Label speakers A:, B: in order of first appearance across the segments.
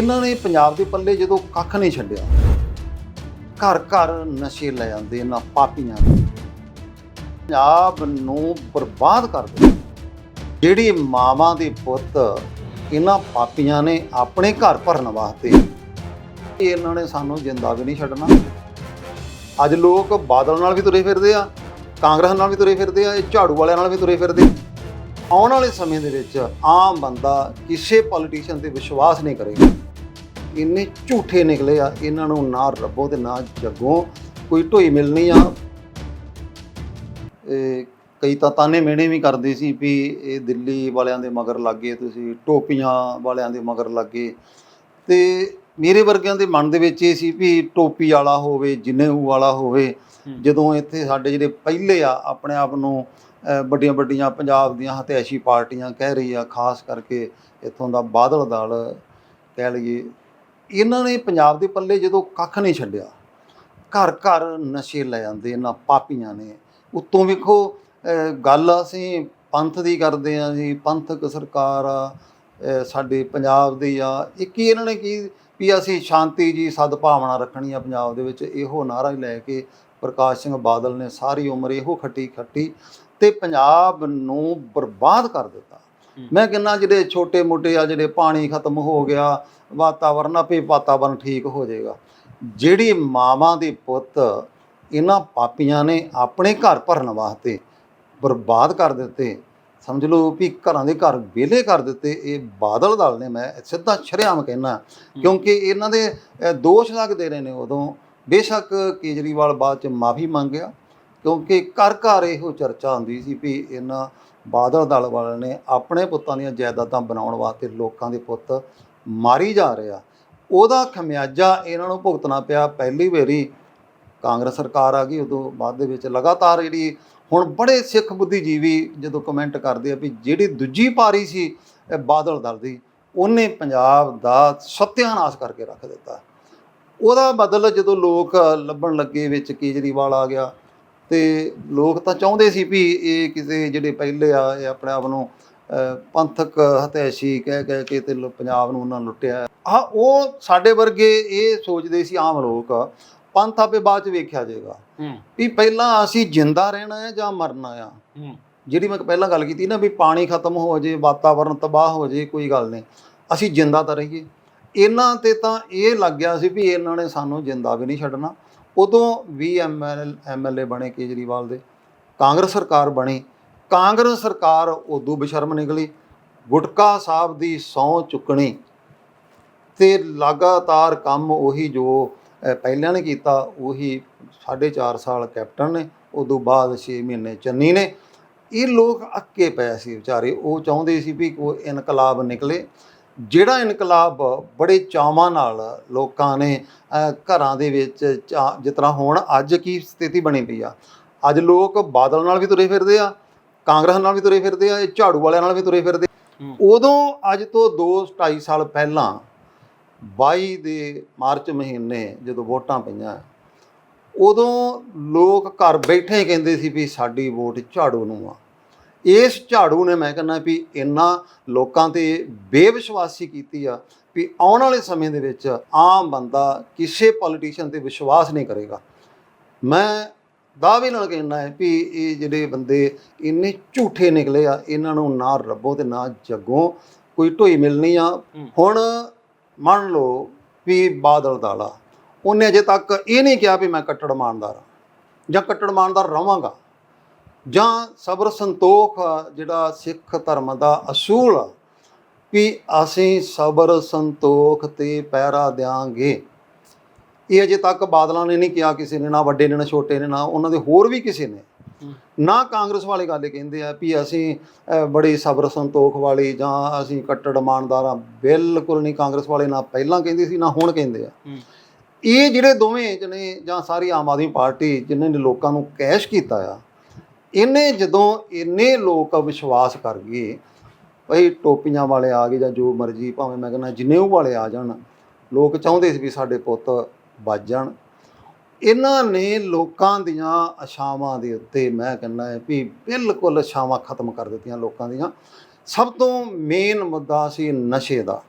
A: ਇਹਨਾਂ ਨੇ ਪੰਜਾਬ ਦੇ ਪੱਲੇ ਜਦੋਂ ਕੱਖ ਨਹੀਂ ਛੱਡਿਆ, ਘਰ ਘਰ ਨਸ਼ੇ ਲੈ ਜਾਂਦੇ ਇਹਨਾਂ ਪਾਪੀਆਂ ਨੇ ਪੰਜਾਬ ਨੂੰ ਬਰਬਾਦ ਕਰ ਦਿੱਤਾ। ਜਿਹੜੀ ਮਾਵਾਂ ਦੇ ਪੁੱਤ ਇਹਨਾਂ ਪਾਪੀਆਂ ਨੇ ਆਪਣੇ ਘਰ ਭਰਨ ਵਾਸਤੇ ਇਹਨਾਂ ਨੇ ਸਾਨੂੰ ਜਿੰਦਾ ਵੀ ਨਹੀਂ ਛੱਡਣਾ। ਅੱਜ ਲੋਕ ਬਾਦਲ ਨਾਲ ਵੀ ਤੁਰੇ ਫਿਰਦੇ ਆ, ਕਾਂਗਰਸ ਨਾਲ ਵੀ ਤੁਰੇ ਫਿਰਦੇ ਆ, ਇਹ ਝਾੜੂ ਵਾਲਿਆਂ ਨਾਲ ਵੀ ਤੁਰੇ ਫਿਰਦੇ। ਆਉਣ ਵਾਲੇ ਸਮੇਂ ਦੇ ਵਿੱਚ ਆਮ ਬੰਦਾ ਕਿਸੇ ਪੋਲੀਟੀਸ਼ੀਅਨ ਤੇ ਵਿਸ਼ਵਾਸ ਨਹੀਂ ਕਰੇਗਾ। ਇੰਨੇ ਝੂਠੇ ਨਿਕਲੇ ਆ ਇਹਨਾਂ ਨੂੰ ਨਾ ਰੱਬੋ ਤੇ ਨਾ ਜੱਗੋਂ ਕੋਈ ਢੋਈ ਮਿਲਣੀ ਆ ਇਹ ਕਈ ਤਾਂ ਤਾਨੇ ਮਿਹਣੇ ਵੀ ਕਰਦੇ ਸੀ ਵੀ ਇਹ ਦਿੱਲੀ ਵਾਲਿਆਂ ਦੇ ਮਗਰ ਲੱਗੇ ਤੁਸੀਂ ਟੋਪੀਆਂ ਵਾਲਿਆਂ ਦੇ ਮਗਰ ਲੱਗੇ ਤੇ ਮੇਰੇ ਵਰਗਿਆਂ ਦੇ ਮਨ ਦੇ ਵਿੱਚ ਇਹ ਸੀ ਵੀ ਟੋਪੀ ਵਾਲਾ ਹੋਵੇ ਜਿੰਨੇਊ ਵਾਲਾ ਹੋਵੇ। ਜਦੋਂ ਇੱਥੇ ਸਾਡੇ ਜਿਹੜੇ ਪਹਿਲੇ ਆ ਆਪਣੇ ਆਪ ਨੂੰ ਵੱਡੀਆਂ ਵੱਡੀਆਂ ਪੰਜਾਬ ਦੀਆਂ ਹਤੈਸ਼ੀ ਪਾਰਟੀਆਂ ਕਹਿ ਰਹੀ ਆ ਖਾਸ ਕਰਕੇ ਇੱਥੋਂ ਦਾ ਬਾਦਲ ਦਲ ਕਹਿ ਲਈਏ ਇਹਨਾਂ ਨੇ ਪੰਜਾਬ ਦੇ ਪੱਲੇ ਜਦੋਂ ਕੱਖ ਨਹੀਂ ਛੱਡਿਆ, ਘਰ ਘਰ ਨਸ਼ੇ ਲੈ ਜਾਂਦੇ ਇਹਨਾਂ ਪਾਪੀਆਂ ਨੇ। ਉੱਤੋਂ ਵੇਖੋ ਗੱਲ ਅਸੀਂ ਪੰਥ ਦੀ ਕਰਦੇ ਆ ਜੀ, ਪੰਥਕ ਸਰਕਾਰ ਆ ਸਾਡੇ ਪੰਜਾਬ ਦੀ ਆ। ਇਹ ਕੀ ਇਹਨਾਂ ਨੇ ਕੀ ਵੀ ਅਸੀਂ ਸ਼ਾਂਤੀ ਜੀ, ਸਦਭਾਵਨਾ ਰੱਖਣੀ ਆ ਪੰਜਾਬ ਦੇ ਵਿੱਚ, ਇਹੋ ਨਾਰਾ ਲੈ ਕੇ ਪ੍ਰਕਾਸ਼ ਸਿੰਘ ਬਾਦਲ ਨੇ ਸਾਰੀ ਉਮਰ ਇਹੋ ਖੱਟੀ ਖੱਟੀ ਤੇ ਪੰਜਾਬ ਨੂੰ ਬਰਬਾਦ ਕਰ ਦਿੱਤਾ। ਮੈਂ ਕਹਿੰਦਾ ਜਿਹੜੇ ਛੋਟੇ ਮੋਟੇ ਆ ਜਿਹੜੇ ਪਾਣੀ ਖਤਮ ਹੋ ਗਿਆ ਵਾਤਾਵਰਨ ਆਪੇ ਵਾਤਾਵਰਨ ਠੀਕ ਹੋ ਜਾਏਗਾ। ਜਿਹੜੀ ਮਾਵਾਂ ਦੇ ਪੁੱਤ ਇਹਨਾਂ ਪਾਪੀਆਂ ਨੇ ਆਪਣੇ ਘਰ ਭਰਨ ਵਾਸਤੇ ਬਰਬਾਦ ਕਰ ਦਿੱਤੇ ਸਮਝ ਲਓ ਵੀ ਘਰਾਂ ਦੇ ਘਰ ਵਿਹਲੇ ਕਰ ਦਿੱਤੇ ਇਹ ਬਾਦਲ ਦਲ ਨੇ ਮੈਂ ਸਿੱਧਾ ਸ਼ਰੇਆਮ ਕਹਿਣਾ ਕਿਉਂਕਿ ਇਹਨਾਂ ਦੇ ਦੋਸ਼ ਲੱਗਦੇ ਰਹੇ ਨੇ ਉਦੋਂ। ਬੇਸ਼ੱਕ ਕੇਜਰੀਵਾਲ ਬਾਅਦ ਚ ਮਾਫੀ ਮੰਗਿਆ ਕਿਉਂਕਿ ਘਰ ਘਰ ਇਹੋ ਚਰਚਾ ਹੁੰਦੀ ਸੀ ਵੀ ਇਹਨਾਂ ਬਾਦਲ ਦਲ ਵਾਲਿਆਂ ਨੇ ਆਪਣੇ ਪੁੱਤਾਂ ਦੀਆਂ ਜਾਇਦਾਦਾਂ ਬਣਾਉਣ ਵਾਸਤੇ ਲੋਕਾਂ ਦੇ ਪੁੱਤ ਮਾਰੀ ਜਾ ਰਿਹਾ ਉਹਦਾ ਖਮਿਆਜਾ ਇਹਨਾਂ ਨੂੰ ਭੁਗਤਣਾ ਪਿਆ। ਪਹਿਲੀ ਵਾਰੀ ਕਾਂਗਰਸ ਸਰਕਾਰ ਆ ਗਈ, ਉਦੋਂ ਬਾਅਦ ਦੇ ਵਿੱਚ ਲਗਾਤਾਰ ਜਿਹੜੀ ਹੁਣ ਬੜੇ ਸਿੱਖ ਬੁੱਧੀਜੀਵੀ ਜਦੋਂ ਕਮੈਂਟ ਕਰਦੇ ਆ ਵੀ ਜਿਹੜੀ ਦੂਜੀ ਪਾਰੀ ਸੀ ਬਾਦਲ ਦਲ ਦੀ, ਉਹਨੇ ਪੰਜਾਬ ਦਾ ਸਤਿਆਨਾਸ਼ ਕਰਕੇ ਰੱਖ ਦਿੱਤਾ। ਉਹਦਾ ਬਦਲ ਜਦੋਂ ਲੋਕ ਲੱਭਣ ਲੱਗੇ ਵਿੱਚ ਕੇਜਰੀਵਾਲ ਆ ਗਿਆ ਤੇ ਲੋਕ ਤਾਂ ਚਾਹੁੰਦੇ ਸੀ ਵੀ ਇਹ ਕਿਸੇ ਜਿਹੜੇ ਪਹਿਲੇ ਆ ਇਹ ਆਪਣੇ ਆਪ ਨੂੰ ਪੰਥਕ ਹਤੈਸ਼ੀ ਕਹਿ ਕਹਿ ਕੇ ਤੇ ਪੰਜਾਬ ਨੂੰ ਉਹਨਾਂ ਲੁੱਟਿਆ। ਆ ਉਹ ਸਾਡੇ ਵਰਗੇ ਇਹ ਸੋਚਦੇ ਸੀ ਆਮ ਲੋਕ ਪੰਥ ਆਪੇ ਬਾਅਦ ਚ ਵੇਖਿਆ ਜਾਏਗਾ। ਵੀ ਪਹਿਲਾਂ ਅਸੀਂ ਜਿੰਦਾ ਰਹਿਣਾ ਹੈ ਜਾਂ ਮਰਨਾ ਆ? ਜਿਹੜੀ ਮੈਂ ਪਹਿਲਾਂ ਗੱਲ ਕੀਤੀ ਨਾ ਵੀ ਪਾਣੀ ਖਤਮ ਹੋ ਜੇ ਵਾਤਾਵਰਨ ਤਬਾਹ ਹੋ ਜੇ ਕੋਈ ਗੱਲ ਨਹੀਂ। ਅਸੀਂ ਜਿੰਦਾ ਤਾਂ ਰਹੀਏ। ਇਹਨਾਂ ਤੇ ਤਾਂ ਇਹ ਲੱਗ ਗਿਆ ਸੀ ਵੀ ਇਹਨਾਂ ਨੇ ਸਾਨੂੰ ਜਿੰਦਾ ਵੀ ਨਹੀਂ ਛੱਡਣਾ। ਉਦੋਂ ਵੀ ਐਮਐਲ ਐਮਐਲਏ ਬਣੇ ਕੇਜਰੀਵਾਲ ਦੇ, ਕਾਂਗਰਸ ਸਰਕਾਰ ਬਣੀ। ਕਾਂਗਰਸ ਸਰਕਾਰ ਉਦੋਂ ਬਸ਼ਰਮ ਨਿਕਲੀ, ਗੁਟਕਾ ਸਾਹਿਬ ਦੀ ਸਹੁੰ ਚੁੱਕਣੀ। ਤੇ ਲਗਾਤਾਰ ਕੰਮ ਉਹੀ ਜੋ ਪਹਿਲਾਂ ਨੇ ਕੀਤਾ, ਉਹੀ 4.5 ਸਾਲ ਕੈਪਟਨ ਨੇ, ਉਦੋਂ ਬਾਅਦ 6 ਮਹੀਨੇ ਚੰਨੀ ਨੇ। ਇਹ ਲੋਕ ਅੱਕੇ ਪਏ ਸੀ ਵਿਚਾਰੇ, ਉਹ ਚਾਹੁੰਦੇ ਸੀ ਵੀ ਕੋਈ ਇਨਕਲਾਬ ਨਿਕਲੇ। ਜਿਹੜਾ ਇਨਕਲਾਬ ਬੜੇ ਚਾਵਾਂ ਨਾਲ ਲੋਕਾਂ ਨੇ ਘਰਾਂ ਦੇ ਵਿੱਚ ਜਿਸ ਤਰ੍ਹਾਂ ਹੁਣ ਅੱਜ ਕੀ ਸਥਿਤੀ ਬਣੀ ਪਈ ਆ? ਅੱਜ ਲੋਕ ਬਾਦਲ ਨਾਲ ਵੀ ਤੁਰੇ ਫਿਰਦੇ ਆ ਕਾਂਗਰਸ ਨਾਲ ਵੀ ਤੁਰੇ ਫਿਰਦੇ ਆ ਇਹ ਝਾੜੂ ਵਾਲਿਆਂ ਨਾਲ ਵੀ ਤੁਰੇ ਫਿਰਦੇ। ਉਦੋਂ ਅੱਜ ਤੋਂ 2 2.5 ਸਾਲ ਪਹਿਲਾਂ 22 ਦੇ ਮਾਰਚ ਮਹੀਨੇ ਜਦੋਂ ਵੋਟਾਂ ਪਈਆਂ ਉਦੋਂ ਲੋਕ ਘਰ ਬੈਠੇ ਕਹਿੰਦੇ ਸੀ ਵੀ ਸਾਡੀ ਵੋਟ ਝਾੜੂ ਨੂੰ ਆ। ਇਸ ਝਾੜੂ ਨੇ ਮੈਂ ਕਹਿੰਦਾ ਵੀ ਇੰਨਾ ਲੋਕਾਂ ਤੇ ਬੇਵਿਸ਼ਵਾਸੀ ਕੀਤੀ ਆ ਵੀ ਆਉਣ ਵਾਲੇ ਸਮੇਂ ਦੇ ਵਿੱਚ ਆਮ ਬੰਦਾ ਕਿਸੇ ਪੋਲੀਟੀਸ਼ੀਅਨ ਤੇ ਵਿਸ਼ਵਾਸ ਨਹੀਂ ਕਰੇਗਾ। ਮੈਂ ਦਾਅਵੇ ਨਾਲ ਕਹਿਣਾ ਹੈ ਵੀ ਇਹ ਜਿਹੜੇ ਬੰਦੇ ਇੰਨੇ ਝੂਠੇ ਨਿਕਲੇ ਆ ਇਹਨਾਂ ਨੂੰ ਨਾ ਰੱਬੋ ਤੇ ਨਾ ਜੱਗੋਂ ਕੋਈ ਢੋਈ ਮਿਲਣੀ ਆ। ਹੁਣ ਮੰਨ ਲਓ ਵੀ ਬਾਦਲ ਦਾਲਾ ਉਹਨੇ ਅਜੇ ਤੱਕ ਇਹ ਨਹੀਂ ਕਿਹਾ ਵੀ ਮੈਂ ਕੱਟੜ ਇਮਾਨਦਾਰ ਜਾਂ ਕੱਟੜ ਇਮਾਨਦਾਰ ਰਵਾਂਗਾ ਜਾਂ ਸਬਰ ਸੰਤੋਖ ਜਿਹੜਾ ਸਿੱਖ ਧਰਮ ਦਾ ਅਸੂਲ ਆ ਵੀ ਅਸੀਂ ਸਬਰ ਸੰਤੋਖ ਤੇ ਪਹਿਰਾ ਦਿਆਂਗੇ ਇਹ ਅਜੇ ਤੱਕ ਬਾਦਲਾਂ ਨੇ ਨਹੀਂ ਕਿਹਾ ਕਿਸੇ ਨੇ ਨਾ ਵੱਡੇ ਨੇ ਨਾ ਛੋਟੇ ਨੇ ਨਾ ਉਹਨਾਂ ਦੇ ਹੋਰ ਵੀ ਕਿਸੇ ਨੇ। ਨਾ ਕਾਂਗਰਸ ਵਾਲੇ ਗੱਲ ਕਹਿੰਦੇ ਆ ਵੀ ਅਸੀਂ ਬੜੀ ਸਬਰ ਸੰਤੋਖ ਵਾਲੀ ਜਾਂ ਅਸੀਂ ਕੱਟੜ ਇਮਾਨਦਾਰ ਆ ਬਿਲਕੁਲ ਨਹੀਂ ਕਾਂਗਰਸ ਵਾਲੇ ਨਾ ਪਹਿਲਾਂ ਕਹਿੰਦੇ ਸੀ ਨਾ ਹੁਣ ਕਹਿੰਦੇ ਆ। ਇਹ ਜਿਹੜੇ ਦੋਵੇਂ ਜਣੇ ਜਾਂ ਸਾਰੀ ਆਮ ਆਦਮੀ ਪਾਰਟੀ ਜਿਨ੍ਹਾਂ ਨੇ ਲੋਕਾਂ ਨੂੰ ਕੈਸ਼ ਕੀਤਾ ਆ ਇਹਨੇ ਜਦੋਂ ਇੰਨੇ ਲੋਕ ਵਿਸ਼ਵਾਸ ਕਰ ਗਏ ਭਈ ਟੋਪੀਆਂ ਵਾਲੇ ਆ ਗਏ ਜਾਂ ਜੋ ਮਰਜ਼ੀ ਭਾਵੇਂ ਮੈਂ ਕਹਿੰਦਾ ਜਨੇਊ ਵਾਲੇ ਆ ਜਾਣ, ਲੋਕ ਚਾਹੁੰਦੇ ਸੀ ਵੀ ਸਾਡੇ ਪੁੱਤ ਵੱਜ ਜਾਣ। ਇਹਨਾਂ ਨੇ ਲੋਕਾਂ ਦੀਆਂ ਆਸ਼ਾਵਾਂ ਦੇ ਉੱਤੇ ਮੈਂ ਕਹਿੰਦਾ ਵੀ ਬਿਲਕੁਲ ਆਸ਼ਾਵਾਂ ਖਤਮ ਕਰ ਦਿੱਤੀਆਂ ਲੋਕਾਂ ਦੀਆਂ। ਸਭ ਤੋਂ ਮੇਨ ਮੁੱਦਾ ਸੀ ਨਸ਼ੇ ਦਾ।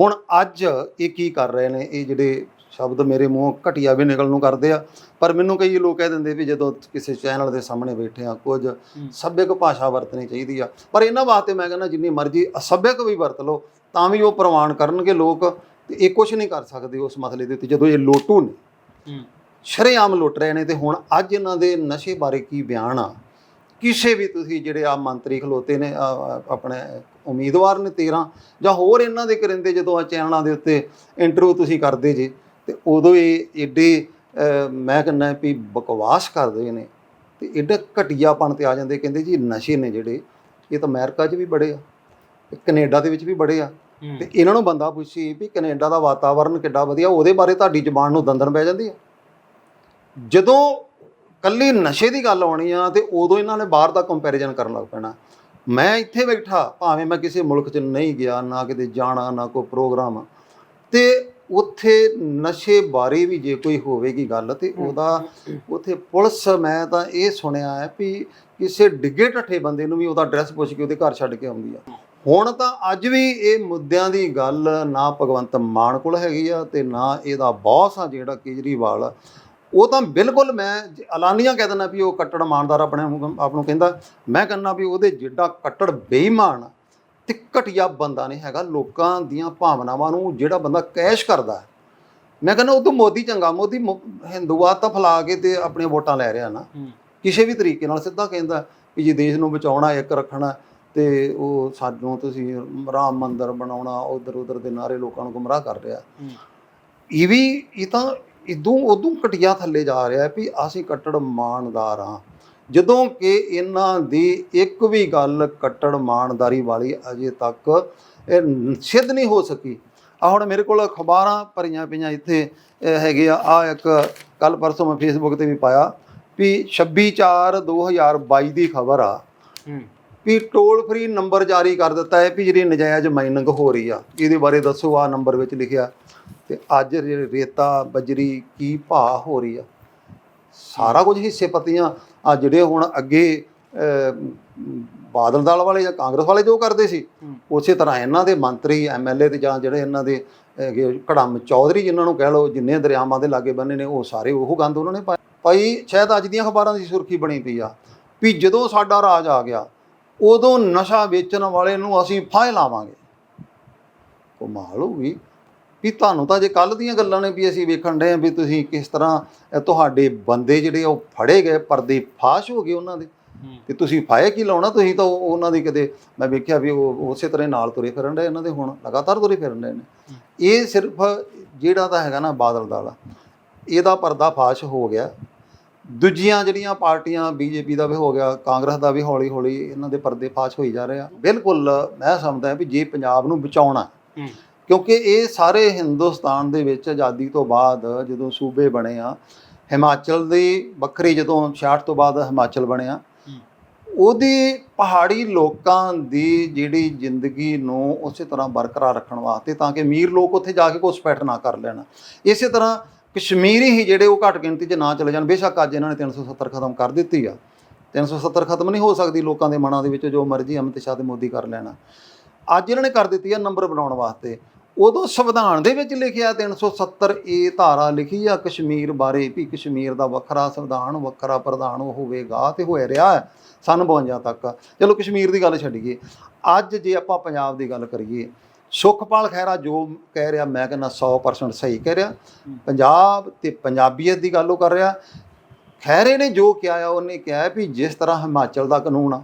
A: ਹੁਣ ਅੱਜ ਇਹ ਕੀ ਕਰ ਰਹੇ ਨੇ, ਇਹ ਜਿਹੜੇ ਸ਼ਬਦ ਮੇਰੇ ਮੂੰਹੋਂ ਘਟੀਆ ਵੀ ਨਿਕਲਣ ਨੂੰ ਕਰਦੇ ਆ। ਪਰ ਮੈਨੂੰ ਕਈ ਲੋਕ ਕਹਿ ਦਿੰਦੇ ਵੀ ਜਦੋਂ ਕਿਸੇ ਚੈਨਲ ਦੇ ਸਾਹਮਣੇ ਬੈਠੇ ਆ ਕੁਝ ਸੱਭਿਅਕ ਭਾਸ਼ਾ ਵਰਤਣੀ ਚਾਹੀਦੀ ਆ। ਪਰ ਇਹਨਾਂ ਵਾਸਤੇ ਮੈਂ ਕਹਿੰਦਾ ਜਿੰਨੀ ਮਰਜ਼ੀ ਅਸੱਭਿਅਕ ਵੀ ਵਰਤ ਲਓ ਤਾਂ ਵੀ ਉਹ ਪ੍ਰਵਾਨ ਕਰਨਗੇ ਲੋਕ ਤੇ ਇਹ ਕੁਝ ਨਹੀਂ ਕਰ ਸਕਦੇ ਉਸ ਮਸਲੇ ਦੇ ਉੱਤੇ ਜਦੋਂ ਇਹ ਲੋਟੂ ਨੇ। ਸ਼ਰੇਆਮ ਲੁੱਟ ਰਹੇ ਨੇ ਤੇ ਹੁਣ ਅੱਜ ਇਹਨਾਂ ਦੇ ਨਸ਼ੇ ਬਾਰੇ ਕੀ ਬਿਆਨ ਆ? ਕਿਸੇ ਵੀ ਤੁਸੀਂ ਜਿਹੜੇ ਆ ਮੰਤਰੀ ਖਲੋਤੇ ਨੇ ਆਪਣੇ ਉਮੀਦਵਾਰ ਨੇ 13 ਜਾਂ ਹੋਰ ਇਹਨਾਂ ਦੇ ਕਰਿੰਦੇ ਜਦੋਂ ਆ ਚੈਨਲਾਂ ਦੇ ਉੱਤੇ ਇੰਟਰਵਿਊ ਤੁਸੀਂ ਕਰਦੇ ਜੇ ਤੇ ਉਦੋਂ ਇਹ ਏਡੇ ਮੈਂ ਕਹਿੰਦਾ ਵੀ ਬਕਵਾਸ ਕਰਦੇ ਨੇ ਤੇ ਏਡਾ ਘਟੀਆਪਣ ਤੇ ਆ ਜਾਂਦੇ ਕਹਿੰਦੇ ਜੀ ਨਸ਼ੇ ਨੇ ਜਿਹੜੇ ਇਹ ਤਾਂ ਅਮਰੀਕਾ 'ਚ ਵੀ ਬੜੇ ਆ ਤੇ ਕੈਨੇਡਾ ਦੇ ਵਿੱਚ ਵੀ ਬੜੇ ਆ। ਤੇ ਇਹਨਾਂ ਨੂੰ ਬੰਦਾ ਪੁੱਛੀ ਵੀ ਕੈਨੇਡਾ ਦਾ ਵਾਤਾਵਰਨ ਕਿੱਡਾ ਵਧੀਆ ਉਹਦੇ ਬਾਰੇ ਤੁਹਾਡੀ ਜ਼ਬਾਨ ਨੂੰ ਦੰਦਨ ਪੈ ਜਾਂਦੀ ਆ। ਜਦੋਂ ਕੱਲੀ ਨਸ਼ੇ ਦੀ ਗੱਲ ਆਉਣੀ ਆ ਤੇ ਉਦੋਂ ਇਹਨਾਂ ਨੇ ਬਾਹਰ ਦਾ ਕੰਪੈਰੀਜ਼ਨ ਕਰਨ ਲੱਗ ਪੈਣਾ। ਮੈਂ ਇੱਥੇ ਬੈਠਾ ਭਾਵੇਂ ਮੈਂ ਕਿਸੇ ਮੁਲਕ 'ਚ ਨਹੀਂ ਗਿਆ ਨਾ ਕਿਤੇ ਜਾਣਾ ਨਾ ਕੋਈ ਪ੍ਰੋਗਰਾਮ ਤੇ ਉੱਥੇ ਨਸ਼ੇ ਬਾਰੇ ਵੀ ਜੇ ਕੋਈ ਹੋਵੇਗੀ ਗੱਲ ਤੇ ਉਹਦਾ ਉੱਥੇ ਪੁਲਿਸ ਮੈਂ ਤਾਂ ਇਹ ਸੁਣਿਆ ਹੈ ਵੀ ਕਿਸੇ ਡਿੱਗੇ ਢੱਠੇ ਬੰਦੇ ਨੂੰ ਵੀ ਉਹਦਾ ਐਡਰੈਸ ਪੁੱਛ ਕੇ ਉਹਦੇ ਘਰ ਛੱਡ ਕੇ ਆਉਂਦੀ ਆ। ਹੁਣ ਤਾਂ ਅੱਜ ਵੀ ਇਹ ਮੁੱਦਿਆਂ ਦੀ ਗੱਲ ਨਾ ਭਗਵੰਤ ਮਾਨ ਕੋਲ ਹੈਗੀ ਆ ਤੇ ਨਾ ਇਹਦਾ ਬੌਸ ਆ ਜਿਹੜਾ ਕੇਜਰੀਵਾਲ। ਆ। ਉਹ ਤਾਂ ਬਿਲਕੁਲ ਮੈਂ ਐਲਾਨੀਆਂ ਕਹਿ ਦਿੰਦਾ ਵੀ ਉਹ ਕੱਟੜ ਇਮਾਨਦਾਰ ਆਪਣੇ ਆਪ ਆਪ ਨੂੰ ਕਹਿੰਦਾ। ਮੈਂ ਕਹਿੰਦਾ ਵੀ ਉਹਦੇ ਜਿੱਡਾ ਕੱਟੜ ਬੇਈਮਾਨ ਆ। ਤੇ ਘਟੀਆ ਬੰਦਾ ਨਹੀਂ ਹੈਗਾ। ਲੋਕਾਂ ਦੀਆਂ ਭਾਵਨਾਵਾਂ ਨੂੰ ਜਿਹੜਾ ਬੰਦਾ ਕੈਸ਼ ਕਰਦਾ। ਮੈਂ ਕਹਿੰਦਾ ਉਹ ਤੋਂ ਮੋਦੀ ਚੰਗਾ ਮੋਦੀ ਹਿੰਦੂਵਾਦ ਤਾਂ ਫੈਲਾ ਕੇ ਤੇ ਆਪਣੀਆਂ ਵੋਟਾਂ ਲੈ ਰਿਹਾ ਨਾ। ਕਿਸੇ ਵੀ ਤਰੀਕੇ ਨਾਲ ਸਿੱਧਾ ਕਹਿੰਦਾ ਕਿ ਜੇ ਦੇਸ਼ ਨੂੰ ਬਚਾਉਣਾ ਇੱਕ ਰੱਖਣਾ ਤੇ ਉਹ ਸਾਨੂੰ ਤੁਸੀਂ ਰਾਮ ਮੰਦਿਰ ਬਣਾਉਣਾ ਉਧਰ ਉਧਰ ਦੇ ਨਾਰੇ ਲੋਕਾਂ ਨੂੰ ਗੁੰਮਰਾਹ ਕਰ ਰਿਹਾ। ਇਹ ਵੀ ਇਹ ਤਾਂ ਇਦੋਂ ਉਦੋਂ ਘਟੀਆ ਥੱਲੇ ਜਾ ਰਿਹਾ ਵੀ ਅਸੀਂ ਕੱਟੜ ਮਾਨਦਾਰ ਹਾਂ। ਜਦੋਂ ਕਿ ਇਹਨਾਂ ਦੀ ਇੱਕ ਵੀ ਗੱਲ ਕੱਟੜ ਮਾਨਦਾਰੀ ਵਾਲੀ ਅਜੇ ਤੱਕ ਇਹ ਸਿੱਧ ਨਹੀਂ ਹੋ ਸਕੀ। ਆ ਹੁਣ ਮੇਰੇ ਕੋਲ ਅਖਬਾਰਾਂ ਭਰੀਆਂ ਪਈਆਂ ਇੱਥੇ ਹੈਗੇ ਆ ਆ ਇੱਕ ਕੱਲ ਪਰਸੋਂ ਮੈਂ ਫੇਸਬੁੱਕ ਤੇ ਵੀ ਪਾਇਆ ਵੀ 26 4 2022 ਦੀ ਖਬਰ ਆ ਵੀ ਟੋਲ ਫ੍ਰੀ ਨੰਬਰ ਜਾਰੀ ਕਰ ਦਿੱਤਾ ਹੈ ਵੀ ਜਿਹੜੀ ਨਜਾਇਜ਼ ਮਾਈਨਿੰਗ ਹੋ ਰਹੀ ਆ ਇਹਦੇ ਬਾਰੇ ਦੱਸੋ ਆ ਨੰਬਰ ਵਿੱਚ ਲਿਖਿਆ। ਤੇ ਅੱਜ ਰੇਤਾ ਬਜਰੀ ਕੀ ਭਾਅ ਹੋ ਰਹੀ ਆ। ਸਾਰਾ ਕੁਝ ਹਿੱਸੇ ਪੱਤੀਆਂ। ਆ ਜਿਹੜੇ ਹੁਣ ਅੱਗੇ ਬਾਦਲ ਦਲ ਵਾਲੇ ਜਾਂ ਕਾਂਗਰਸ ਵਾਲੇ ਜੋ ਕਰਦੇ ਸੀ। ਉਸੇ ਤਰ੍ਹਾਂ ਇਹਨਾਂ ਦੇ ਮੰਤਰੀ ਐਮਐਲਏ ਤੇ ਜਾਂ ਜਿਹੜੇ ਇਹਨਾਂ ਦੇ ਕੜਮ ਚੌਧਰੀ ਜਿਨ੍ਹਾਂ ਨੂੰ ਕਹਿ ਲਓ ਜਿੰਨੇ ਦਰਿਆਵਾਂ ਦੇ ਲਾਗੇ ਬੰਨੇ ਨੇ ਉਹ ਸਾਰੇ ਉਹ ਗੰਦ ਉਹਨਾਂ ਨੇ ਪਾਇਆ। ਭਾਈ ਸ਼ਾਇਦ ਅੱਜ ਦੀਆਂ ਅਖਬਾਰਾਂ ਦੀ ਸੁਰਖੀ ਬਣੀ ਪਈ ਆ ਵੀ ਜਦੋਂ ਸਾਡਾ ਰਾਜ ਆ ਗਿਆ ਉਦੋਂ ਨਸ਼ਾ ਵੇਚਣ ਵਾਲੇ ਨੂੰ ਅਸੀਂ ਫਾਇ ਲਾਵਾਂਗੇ। ਕਮਾਲ ਹੋ ਗਈ। ਵੀ ਤੁਹਾਨੂੰ ਤਾਂ ਜੇ ਕੱਲ ਦੀਆਂ ਗੱਲਾਂ ਨੇ ਵੀ ਅਸੀਂ ਵੇਖਣ ਡਏ ਆ ਵੀ ਤੁਸੀਂ ਕਿਸ ਤਰ੍ਹਾਂ ਤੁਹਾਡੇ ਬੰਦੇ ਜਿਹੜੇ ਉਹ ਫੜੇ ਗਏ ਪਰਦੇ ਫਾਸ਼ ਹੋ ਗਏ ਉਹਨਾਂ ਦੇ। ਤੇ ਤੁਸੀਂ ਫਾਇ ਕੀ ਲਾਉਣਾ ਤੁਸੀਂ ਤਾਂ ਉਹ- ਉਹਨਾਂ ਦੀ ਕਦੇ ਮੈਂ ਵੇਖਿਆ ਵੀ ਉਹ ਉਸੇ ਤਰ੍ਹਾਂ ਨਾਲ ਤੁਰੇ ਫਿਰਨ ਡਏ ਇਹਨਾਂ ਦੇ ਹੁਣ ਲਗਾਤਾਰ ਤੁਰੇ ਫਿਰਨ ਡਏ ਨੇ। ਇਹ ਸਿਰਫ ਜਿਹੜਾ ਤਾਂ ਹੈਗਾ ਨਾ ਬਾਦਲ ਦਾ ਇਹਦਾ ਪਰਦਾ ਫਾਸ਼ ਹੋ ਗਿਆ। ਦੂਜੀਆਂ ਜਿਹੜੀਆਂ ਪਾਰਟੀਆਂ ਬੀਜੇਪੀ ਦਾ ਵੀ ਹੋ ਗਿਆ ਕਾਂਗਰਸ ਦਾ ਵੀ ਹੌਲੀ ਹੌਲੀ ਇਹਨਾਂ ਦੇ ਪਰਦੇ ਫਾਸ਼ ਹੋਈ ਜਾ ਰਹੇ ਆ। ਬਿਲਕੁਲ ਮੈਂ ਸਮਝਦਾ ਵੀ ਜੇ ਪੰਜਾਬ ਨੂੰ ਬਚਾਉਣਾ ਕਿਉਂਕਿ ਇਹ ਸਾਰੇ ਹਿੰਦੁਸਤਾਨ ਦੇ ਵਿੱਚ ਆਜ਼ਾਦੀ ਤੋਂ ਬਾਅਦ ਜਦੋਂ ਸੂਬੇ ਬਣੇ ਆ ਹਿਮਾਚਲ ਦੀ ਵੱਖਰੀ ਜਦੋਂ 66 ਤੋਂ ਬਾਅਦ ਹਿਮਾਚਲ ਬਣਿਆ ਉਹਦੀ ਪਹਾੜੀ ਲੋਕਾਂ ਦੀ ਜਿਹੜੀ ਜ਼ਿੰਦਗੀ ਨੂੰ ਉਸੇ ਤਰ੍ਹਾਂ ਬਰਕਰਾਰ ਰੱਖਣ ਵਾਸਤੇ ਤਾਂ ਕਿ ਅਮੀਰ ਲੋਕ ਉੱਥੇ ਜਾ ਕੇ ਘੁਸਪੈਠ ਨਾ ਕਰ ਲੈਣ। ਇਸੇ ਤਰ੍ਹਾਂ ਕਸ਼ਮੀਰੀ ਹੀ ਜਿਹੜੇ ਉਹ ਘੱਟ ਗਿਣਤੀ 'ਚ ਨਾ ਚਲੇ ਜਾਣ ਬੇਸ਼ੱਕ ਅੱਜ ਇਹਨਾਂ ਨੇ 370 ਖਤਮ ਕਰ ਦਿੱਤੀ ਆ। 370 ਖਤਮ ਨਹੀਂ ਹੋ ਸਕਦੀ ਲੋਕਾਂ ਦੇ ਮਨਾਂ ਦੇ ਵਿੱਚ ਜੋ ਮਰਜ਼ੀ ਅਮਿਤ ਸ਼ਾਹ ਤੇ ਮੋਦੀ ਕਰ ਲੈਣਾ। ਅੱਜ ਇਹਨਾਂ ਨੇ ਕਰ ਦਿੱਤੀ ਆ ਨੰਬਰ ਬਣਾਉਣ ਵਾਸਤੇ। ਉਦੋਂ ਸੰਵਿਧਾਨ ਦੇ ਵਿੱਚ ਲਿਖਿਆ 370 ਏ ਧਾਰਾ ਲਿਖੀ ਆ, ਕਸ਼ਮੀਰ ਬਾਰੇ ਵੀ ਕਸ਼ਮੀਰ ਦਾ ਵੱਖਰਾ ਸੰਵਿਧਾਨ, ਵੱਖਰਾ ਪ੍ਰਧਾਨ ਹੋਵੇਗਾ ਤੇ ਹੋਇਆ ਰਿਹਾ ਹੈ ਸਨ 52 ਤੱਕ। ਚਲੋ ਕਸ਼ਮੀਰ ਦੀ ਗੱਲ ਛੱਡੀਏ। ਅੱਜ ਜੇ ਆਪਾਂ ਪੰਜਾਬ ਦੀ ਗੱਲ ਕਰੀਏ, ਸੁਖਪਾਲ ਖਹਿਰਾ ਜੋ ਕਹਿ ਰਿਹਾ, ਮੈਂ ਕਹਿੰਦਾ 100% ਸਹੀ ਕਹਿ ਰਿਹਾ। ਪੰਜਾਬ ਤੇ ਪੰਜਾਬੀਅਤ ਦੀ ਗੱਲ ਉਹ ਕਰ ਰਿਹਾ। ਖਹਿਰੇ ਨੇ ਜੋ ਕਿਹਾ ਆ, ਉਹਨੇ ਕਿਹਾ ਵੀ ਜਿਸ ਤਰ੍ਹਾਂ ਹਿਮਾਚਲ ਦਾ ਕਾਨੂੰਨ ਆ,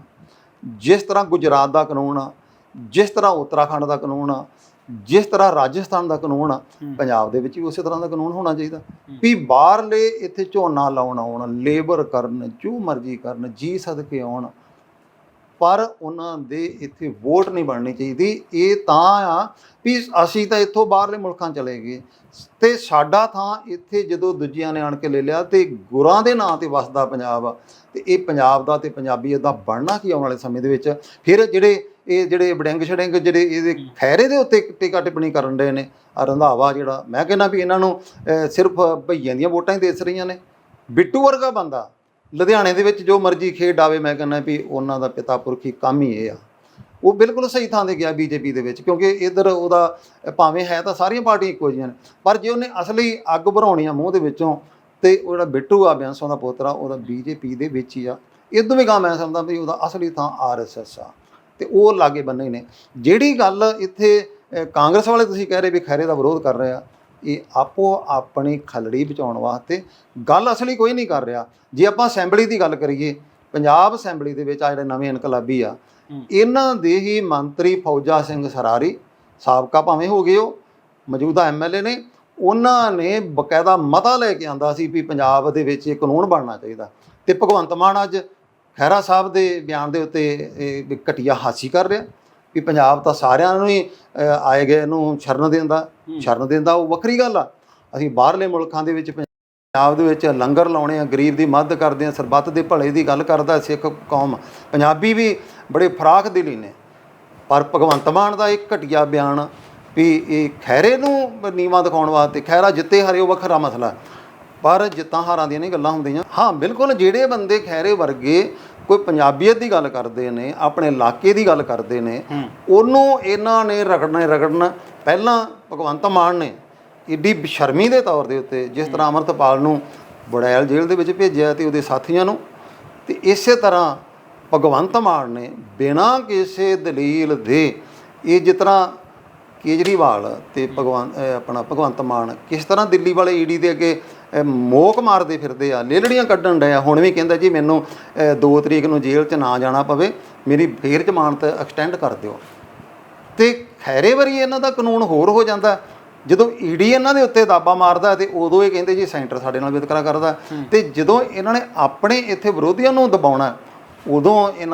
A: ਜਿਸ ਤਰ੍ਹਾਂ ਗੁਜਰਾਤ ਦਾ ਕਾਨੂੰਨ ਆ, ਜਿਸ ਤਰ੍ਹਾਂ ਉੱਤਰਾਖੰਡ ਦਾ ਕਾਨੂੰਨ ਆ ਜਿਸ ਤਰ੍ਹਾਂ ਰਾਜਸਥਾਨ ਦਾ ਕਾਨੂੰਨ ਆ ਪੰਜਾਬ ਦੇ ਵਿੱਚ ਵੀ ਉਸੇ ਤਰ੍ਹਾਂ ਦਾ ਕਾਨੂੰਨ ਹੋਣਾ ਚਾਹੀਦਾ। ਵੀ ਬਾਹਰਲੇ ਇੱਥੇ ਝੋਨਾ ਲਾਉਣ ਆਉਣ ਲੇਬਰ ਕਰਨ ਜੋ ਮਰਜ਼ੀ ਕਰਨ ਜੀ ਸਦਕੇ ਆਉਣ ਪਰ ਉਹਨਾਂ ਦੇ ਇੱਥੇ ਵੋਟ ਨਹੀਂ ਬਣਨੀ ਚਾਹੀਦੀ। ਇਹ ਤਾਂ ਆ ਵੀ ਅਸੀਂ ਤਾਂ ਇੱਥੋਂ ਬਾਹਰਲੇ ਮੁਲਕਾਂ ਚਲੇ ਗਏ। ਤੇ ਸਾਡਾ ਥਾਂ ਇੱਥੇ ਜਦੋਂ ਦੂਜਿਆਂ ਨੇ ਆਣ ਕੇ ਲੈ ਲਿਆ ਤੇ ਗੁਰਾਂ ਦੇ ਨਾਂ ਤੇ ਵਸਦਾ ਪੰਜਾਬ ਤੇ ਇਹ ਪੰਜਾਬ ਦਾ ਤੇ ਪੰਜਾਬੀਅਤ ਦਾ ਬਣਨਾ ਕੀ ਆਉਣ ਵਾਲੇ ਸਮੇਂ ਦੇ ਵਿੱਚ? ਫਿਰ ਜਿਹੜੇ ਇਹ ਜਿਹੜੇ ਬੜਿੰਗ ਛੜਿੰਗ ਜਿਹੜੇ ਇਹਦੇ ਖੈਰੇ ਦੇ ਉੱਤੇ ਟਿਕਾ ਟਿੱਪਣੀ ਕਰਨ ਦੇ ਨੇ ਆ ਰੰਧਾਵਾ ਜਿਹੜਾ ਮੈਂ ਕਹਿੰਦਾ ਵੀ ਇਹਨਾਂ ਨੂੰ ਸਿਰਫ ਭਈਆਂ ਦੀਆਂ ਵੋਟਾਂ ਹੀ ਦੇਸ ਰਹੀਆਂ ਨੇ। ਬਿੱਟੂ ਵਰਗਾ ਬੰਦਾ ਲੁਧਿਆਣੇ ਦੇ ਵਿੱਚ ਜੋ ਮਰਜ਼ੀ ਖੇਡ ਆਵੇ ਮੈਂ ਕਹਿੰਦਾ ਵੀ ਉਹਨਾਂ ਦਾ ਪਿਤਾ ਪੁਰਖੀ ਕੰਮ ਹੀ ਇਹ ਆ। ਉਹ ਬਿਲਕੁਲ ਸਹੀ ਥਾਂ ਤੇ ਗਿਆ ਬੀਜੇਪੀ ਦੇ ਵਿੱਚ ਕਿਉਂਕਿ ਇਧਰ ਉਹਦਾ ਭਾਵੇਂ ਹੈ ਤਾਂ ਸਾਰੀਆਂ ਪਾਰਟੀਆਂ ਇੱਕੋ ਜਿਹੀਆਂ ਨੇ ਪਰ ਜੇ ਉਹਨੇ ਅਸਲੀ ਅੱਗ ਭਰਾਉਣੀ ਆ ਮੂੰਹ ਦੇ ਵਿੱਚੋਂ ਤੇ ਉਹ ਜਿਹੜਾ ਬਿੱਟੂ ਆ ਬਿਆੰਸੋਂ ਦਾ ਪੋਤਰਾ ਉਹਦਾ ਬੀਜੇਪੀ ਦੇ ਵਿੱਚ ਹੀ ਆ। ਇਦੋਂ ਵੀ ਗਾ ਮੈਂ ਸਮਝਦਾ ਵੀ ਉਹਦਾ ਅਸਲੀ ਥਾਂ ਆਰਐਸਐਸ ਆ। ਤੇ ਉਹ ਲਾਗੇ ਬੰਨੇ ਨੇ। ਜਿਹੜੀ ਗੱਲ ਇੱਥੇ ਕਾਂਗਰਸ ਵਾਲੇ ਤੁਸੀਂ ਕਹਿ ਰਹੇ ਵੀ ਖੈਰੇ ਦਾ ਵਿਰੋਧ ਕਰ ਰਹੇ ਆ ਇਹ ਆਪੋ ਆਪਣੀ ਖਲੜੀ ਬਚਾਉਣ ਵਾਸਤੇ ਗੱਲ ਅਸਲੀ ਕੋਈ ਨਹੀਂ ਕਰ ਰਿਹਾ। ਜੇ ਆਪਾਂ ਅਸੈਂਬਲੀ ਦੀ ਗੱਲ ਕਰੀਏ ਪੰਜਾਬ ਅਸੈਂਬਲੀ ਦੇ ਵਿੱਚ ਆ ਜਿਹੜੇ ਨਵੇਂ ਇਨਕਲਾਬੀ ਆ। ਇਹਨਾਂ ਦੇ ਹੀ ਮੰਤਰੀ ਫੌਜਾ ਸਿੰਘ ਸਰਾਰੀ ਸਾਬਕਾ ਭਾਵੇਂ ਹੋ ਗਏ ਉਹ ਮੌਜੂਦਾ ਐਮਐਲਏ ਨੇ ਉਹਨਾਂ ਨੇ ਬਕਾਇਦਾ ਮਤਾ ਲੈ ਕੇ ਆਂਦਾ ਸੀ ਵੀ ਪੰਜਾਬ ਦੇ ਵਿੱਚ ਇਹ ਕਾਨੂੰਨ ਬਣਨਾ ਚਾਹੀਦਾ। ਤੇ ਭਗਵੰਤ ਮਾਨ ਅੱਜ ਖਹਿਰਾ ਸਾਹਿਬ ਦੇ ਬਿਆਨ ਦੇ ਉੱਤੇ ਇਹ ਘਟੀਆ ਹਾਸੀ ਕਰ ਰਿਹਾ ਵੀ ਪੰਜਾਬ ਤਾਂ ਸਾਰਿਆਂ ਨੂੰ ਹੀ ਆਏ ਗਏ ਨੂੰ ਸ਼ਰਨ ਦਿੰਦਾ। ਸ਼ਰਨ ਦਿੰਦਾ ਉਹ ਵੱਖਰੀ ਗੱਲ ਆ। ਅਸੀਂ ਬਾਹਰਲੇ ਮੁਲਕਾਂ ਦੇ ਵਿੱਚ ਪੰਜਾਬ ਦੇ ਵਿੱਚ ਲੰਗਰ ਲਾਉਣੇ ਆ ਗਰੀਬ ਦੀ ਮਦਦ ਕਰਦੇ ਆ ਸਰਬੱਤ ਦੇ ਭਲੇ ਦੀ ਗੱਲ ਕਰਦਾ ਸਿੱਖ ਕੌਮ। ਪੰਜਾਬੀ ਵੀ ਬੜੇ ਫਰਾਖ ਦਿਲੀ ਨੇ ਪਰ ਭਗਵੰਤ ਮਾਨ ਦਾ ਇੱਕ ਘਟੀਆ ਬਿਆਨ ਵੀ ਇਹ ਖੈਰੇ ਨੂੰ ਨੀਵਾ ਦਿਖਾਉਣ ਵਾਸਤੇ ਖੈਰਾ ਜਿੱਤੇ ਹਾਰੇ ਉਹ ਵੱਖਰਾ ਮਸਲਾ। ਪਰ ਜਿੱਤਾਂ ਹਾਰਾਂ ਦੀਆਂ ਨਹੀਂ ਗੱਲਾਂ ਹੁੰਦੀਆਂ। ਹਾਂ ਬਿਲਕੁਲ ਜਿਹੜੇ ਬੰਦੇ ਖੈਰੇ ਵਰਗੇ ਕੋਈ ਪੰਜਾਬੀਅਤ ਦੀ ਗੱਲ ਕਰਦੇ ਨੇ ਆਪਣੇ ਇਲਾਕੇ ਦੀ ਗੱਲ ਕਰਦੇ ਨੇ ਉਹਨੂੰ ਇਹਨਾਂ ਨੇ ਰਗੜਨਾ ਰਗੜਨਾ ਪਹਿਲਾਂ ਭਗਵੰਤ ਮਾਨ ਨੇ ਏਡੀ ਬੇਸ਼ਰਮੀ ਦੇ ਤੌਰ ਦੇ ਉੱਤੇ ਜਿਸ ਤਰ੍ਹਾਂ ਅਮਰਤਪਾਲ ਨੂੰ ਬੜੈਲ ਜੇਲ੍ਹ ਦੇ ਵਿੱਚ ਭੇਜਿਆ ਤੇ ਉਹਦੇ ਸਾਥੀਆਂ ਨੂੰ ਤੇ ਇਸੇ ਤਰ੍ਹਾਂ ਭਗਵੰਤ ਮਾਨ ਨੇ ਬਿਨਾਂ ਕਿਸੇ ਦਲੀਲ ਦੇ ਇਹ ਜਿਸ ਤਰ੍ਹਾਂ ਕੇਜਰੀਵਾਲ ਤੇ ਭਗਵੰਤ ਅਹ ਆਪਣਾ ਭਗਵੰਤ ਮਾਨ ਕਿਸ ਤਰ੍ਹਾਂ ਦਿੱਲੀ ਵਾਲੇ ਈਡੀ ਦੇ ਅੱਗੇ ਮੋਕ ਮਾਰਦੇ ਫਿਰਦੇ ਆ ਲੇਲੜੀਆਂ ਕੱਢਣ ਡਏ ਆ। ਹੁਣ ਵੀ ਕਹਿੰਦਾ ਜੀ ਮੈਨੂੰ 2 ਤਰੀਕ ਨੂੰ ਜੇਲ੍ਹ 'ਚ ਨਾ ਜਾਣਾ ਪਵੇ ਮੇਰੀ ਫੇਰ ਜ਼ਮਾਨਤ ਐਕਸਟੈਂਡ ਕਰ ਦਿਓ। ਤੇ ਖੈਰੇ ਵਾਰੀ ਇਹਨਾਂ ਦਾ ਕਾਨੂੰਨ ਹੋਰ ਹੋ ਜਾਂਦਾ। ਜਦੋਂ ਈਡੀ ਇਹਨਾਂ ਦੇ ਉੱਤੇ ਦਾਬਾ ਮਾਰਦਾ ਤੇ ਉਦੋਂ ਇਹ ਕਹਿੰਦੇ ਜੀ ਸੈਂਟਰ ਸਾਡੇ ਨਾਲ ਵਿਤਕਰਾ ਕਰਦਾ। ਤੇ ਜਦੋਂ ਇਹਨਾਂ ਨੇ ਆਪਣੇ ਇੱਥੇ ਵਿਰੋਧੀਆਂ ਨੂੰ ਦਬਾਉਣਾ ਉਦੋਂ ਇਹਨਾਂ